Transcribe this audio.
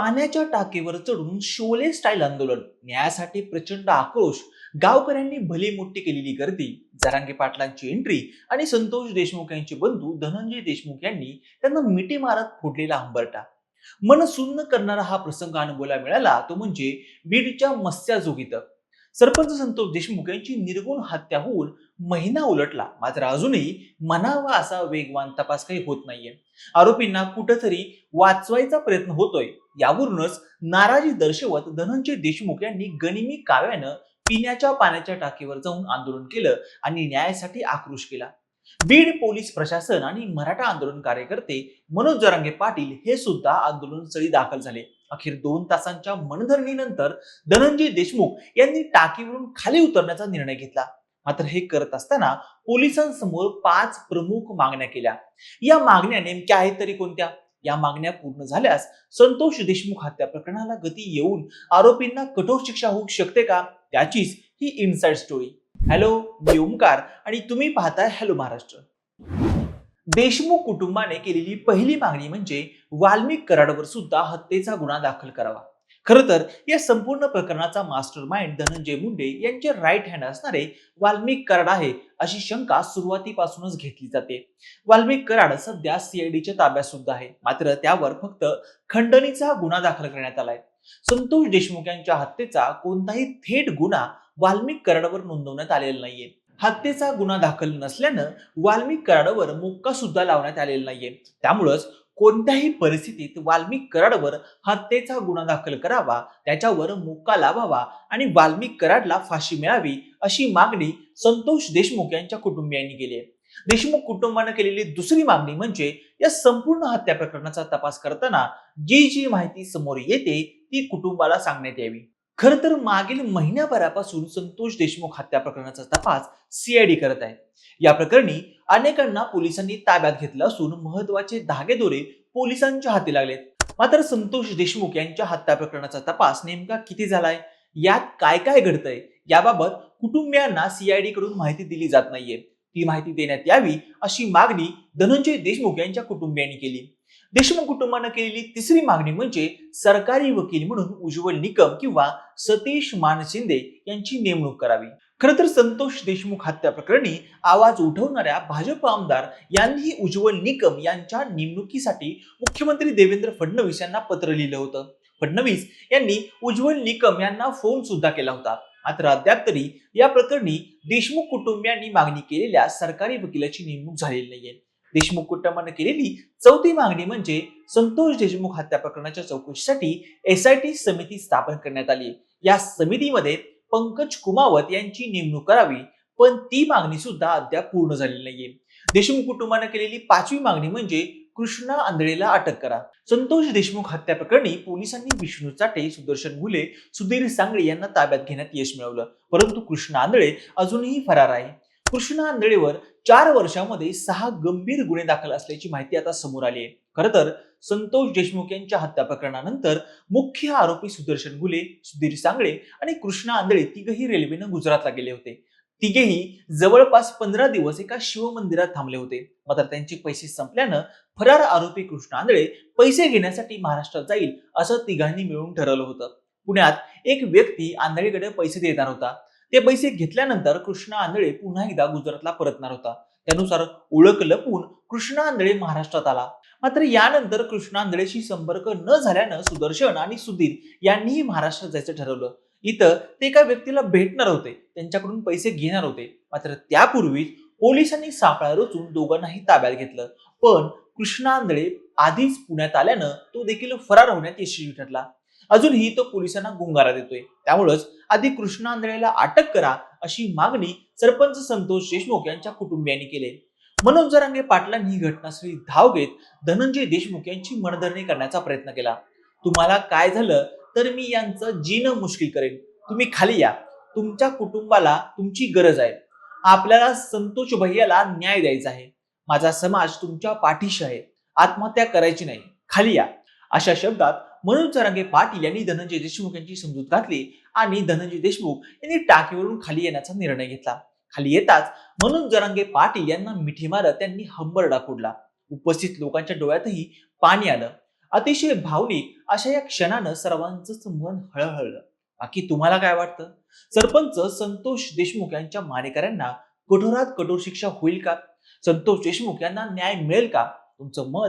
पाण्याच्या टाकीवर चढून शोले स्टाईल आंदोलन. न्यायासाठी प्रचंड आक्रोश. गावकऱ्यांनी भली मोठी केलेली गर्दी जरांगे पाटलांची एंट्री आणि संतोष देशमुख यांचे बंधू धनंजय देशमुख यांनी त्यांना मिठी मारत फोडलेला हंबरटा मन सुन्न करणारा हा प्रसंग अनुभवायला मिळाला तो म्हणजे बीडच्या मत्स्याजोगीत सरपंच संतोष देशमुख यांची निर्गुण हत्या होऊन महिना उलटला. मात्र अजूनही मनावा असा वेगवान तपास काही होत नाहीये. आरोपींना कुठंतरी वाचवायचा प्रयत्न होतोय. यावरूनच नाराजी दर्शवत धनंजय देशमुख यांनी गनिमी काव्यानं पिण्याच्या पाण्याच्या टाकीवर जाऊन आंदोलन केलं आणि न्यायासाठी आक्रोश केला. बीड पोलीस प्रशासन आणि मराठा आंदोलन कार्यकर्ते मनोज जरांगे पाटील हे सुद्धा आंदोलन स्थळी दाखल झाले. अखेर दोन तासांच्या मनधरणीनंतर धनंजय देशमुख यांनी टाकीवरून खाली उतरण्याचा निर्णय घेतला. मात्र हे करत असताना पोलिसांसमोर पाच प्रमुख मागण्या केल्या. या मागण्या नेमक्या आहेत तरी कोणत्या? या मागण्या पूर्ण झाल्यास संतोष देशमुख हत्या प्रकरणाला गती येऊन आरोपींना कठोर शिक्षा होऊ शकते का? त्याचीच ही इनसाइड स्टोरी हॅलो मी ओमकार आणि तुम्ही पाहताय हॅलो महाराष्ट्र. देशमुख कुटुंबाने केलेली पहिली मागणी म्हणजे वाल्मिक कराडवर सुद्धा हत्येचा गुन्हा दाखल करावा. खरं तर या संपूर्ण प्रकरणाचा मास्टर माइंड धनंजय मुंडे यांचे राईट हँड असणारे वाल्मिक कराड आहे अशी शंका सुरुवातीपासूनच घेतली जाते. वाल्मिक कराड सध्या सीआयडीच्या ताब्यात सुद्धा आहे. मात्र त्यावर फक्त खंडणीचा गुन्हा दाखल करण्यात आलाय. संतोष देशमुख यांच्या हत्येचा कोणताही थेट गुन्हा वाल्मिक कराडवर नोंदवण्यात आलेला नाहीये. हत्येचा गुन्हा दाखल नसल्यानं वाल्मिक कराडवर मुक्का सुद्धा लावण्यात आलेला नाहीये. त्यामुळंच कोणत्याही परिस्थितीत वाल्मिक कराडवर हत्येचा गुन्हा दाखल करावा त्याच्यावर मुक्का लावावा आणि वाल्मिक कराडला फाशी मिळावी अशी मागणी संतोष देशमुख यांच्या कुटुंबियांनी केली आहे. देशमुख कुटुंबानं केलेली दुसरी मागणी म्हणजे या संपूर्ण हत्या प्रकरणाचा तपास करताना जी जी माहिती समोर येते ती कुटुंबाला सांगण्यात यावी. खर तर मागील महिन्याभरापासून संतोष देशमुख हत्या प्रकरणाचा तपास सीआयडी करत आहे. या प्रकरणी अनेकांना पोलिसांनी ताब्यात घेतलं असून महत्त्वाचे धागेदोरे पोलिसांच्या हाती लागलेत. मात्र संतोष देशमुख यांच्या हत्या प्रकरणाचा तपास नेमका किती झालाय? यात काय काय घडतंय? याबाबत कुटुंबियांना सीआयडी कडून माहिती दिली जात नाहीये. ती माहिती देण्यात यावी अशी मागणी धनंजय देशमुख यांच्या कुटुंबियांनी केली. देशमुख कुटुंबानं केलेली तिसरी मागणी म्हणजे सरकारी वकील म्हणून उज्ज्वल निकम किंवा सतीश मानशिंदे यांची नेमणूक करावी. खरं तर संतोष देशमुख हत्या प्रकरणी आवाज उठवणाऱ्या भाजप आमदार यांनीही उज्ज्वल निकम यांच्या नेमणुकीसाठी मुख्यमंत्री देवेंद्र फडणवीस यांना पत्र लिहिलं होतं. फडणवीस यांनी उज्ज्वल निकम यांना फोन सुद्धा केला होता. मात्र अद्याप तरी या प्रकरणी देशमुख कुटुंबियांनी मागणी केलेल्या सरकारी वकिलाची नेमणूक झालेली नाहीये. देशमुख कुटुंबानं केलेली चौथी मागणी म्हणजे संतोष देशमुख हत्या प्रकरणाच्या चौकशीसाठी एसआयटी समिती स्थापन करण्यात आली या समितीमध्ये पंकज कुमावत यांची नेमणूक करावी पण ती मागणी सुद्धा अद्याप पूर्ण झालेली नाहीये. देशमुख कुटुंबानं केलेली पाचवी मागणी म्हणजे कृष्णा आंधळेला अटक करा. संतोष देशमुख हत्या प्रकरणी पोलिसांनी विष्णू चाटे सुदर्शन घुले सुधीर सांगळे यांना ताब्यात घेण्यात यश मिळवलं. परंतु कृष्णा आंधळे अजूनही फरार आहे. कृष्णा आंधळेवर चार वर्षामध्ये सहा गंभीर गुन्हे दाखल असल्याची माहिती आता समोर आली आहे. खरं तर संतोष देशमुख यांच्या हत्या प्रकरणानंतर मुख्य आरोपी सुदर्शन गुले सुधीर सांगळे आणि कृष्णा आंधळे तिघही रेल्वेनं गुजरातला गेले होते. तिघेही जवळपास पंधरा दिवस एका शिवमंदिरात थांबले होते. मात्र त्यांचे पैसे संपल्यानं फरार आरोपी कृष्ण आंधळे पैसे घेण्यासाठी महाराष्ट्रात जाईल असं तिघांनी मिळून ठरवलं होतं. पुण्यात एक व्यक्ती आंधळेकडे पैसे देणार होता. ते पैसे घेतल्यानंतर कृष्णा आंधळे पुन्हा एकदा गुजरातला परतणार होता. त्यानुसार ओळख लपून कृष्णा आंधळे महाराष्ट्रात आला. मात्र यानंतर कृष्णा आंधळेशी संपर्क न झाल्यानं सुदर्शन आणि सुधीर यांनीही महाराष्ट्रात जायचं ठरवलं. इथं ते एका व्यक्तीला भेटणार होते. त्यांच्याकडून पैसे घेणार होते. मात्र त्यापूर्वीच पोलिसांनी सापळा रचून दोघांनाही ताब्यात घेतलं. पण कृष्णा आंधळे आधीच पुण्यात आल्यानं तो देखील फरार होण्यात यशस्वी ठरला. अजूनही तो पोलिसांना गुंगारा देतोय. त्यामुळेच आधी कृष्णा आंधळेला अटक करा अशी मागणी सरपंच संतोष देशमुख यांच्या कुटुंबियांनी केली. मनोज जरांगे पाटलांनी ही घटनास्थळी धाव घेत धनंजय देशमुख यांची मनधरणी करण्याचा प्रयत्न केला. तुम्हाला काय झालं तर मी यांचं जीणं मुश्किल करेन. तुम्ही खाली या. तुमच्या कुटुंबाला तुमची गरज आहे. आपल्याला संतोष भैयाला न्याय द्यायचा आहे. माझा समाज तुमच्या पाठीशी आहे. आत्महत्या करायची नाही. खाली या. अशा शब्दात मनोज जरांगे पाटील यांनी धनंजय देशमुख यांची समजूत घातली आणि धनंजय देशमुख यांनी टाकीवरून खाली येण्याचा निर्णय घेतला. खाली येताच मनोज जरांगे पाटील यांना मिठी मारत त्यांनी हंबरडा फोडला. उपस्थित लोकांच्या डोळ्यातही पाणी आलं. अतिशय भावनिक अशा या क्षणानं सर्वांचं मन हळहळलं. बाकी तुम्हाला काय वाटतं? सरपंच संतोष देशमुख यांच्या मारेकऱ्यांना कठोरात कठोर शिक्षा होईल का? संतोष देशमुख यांना न्याय मिळेल का? तुमचं मत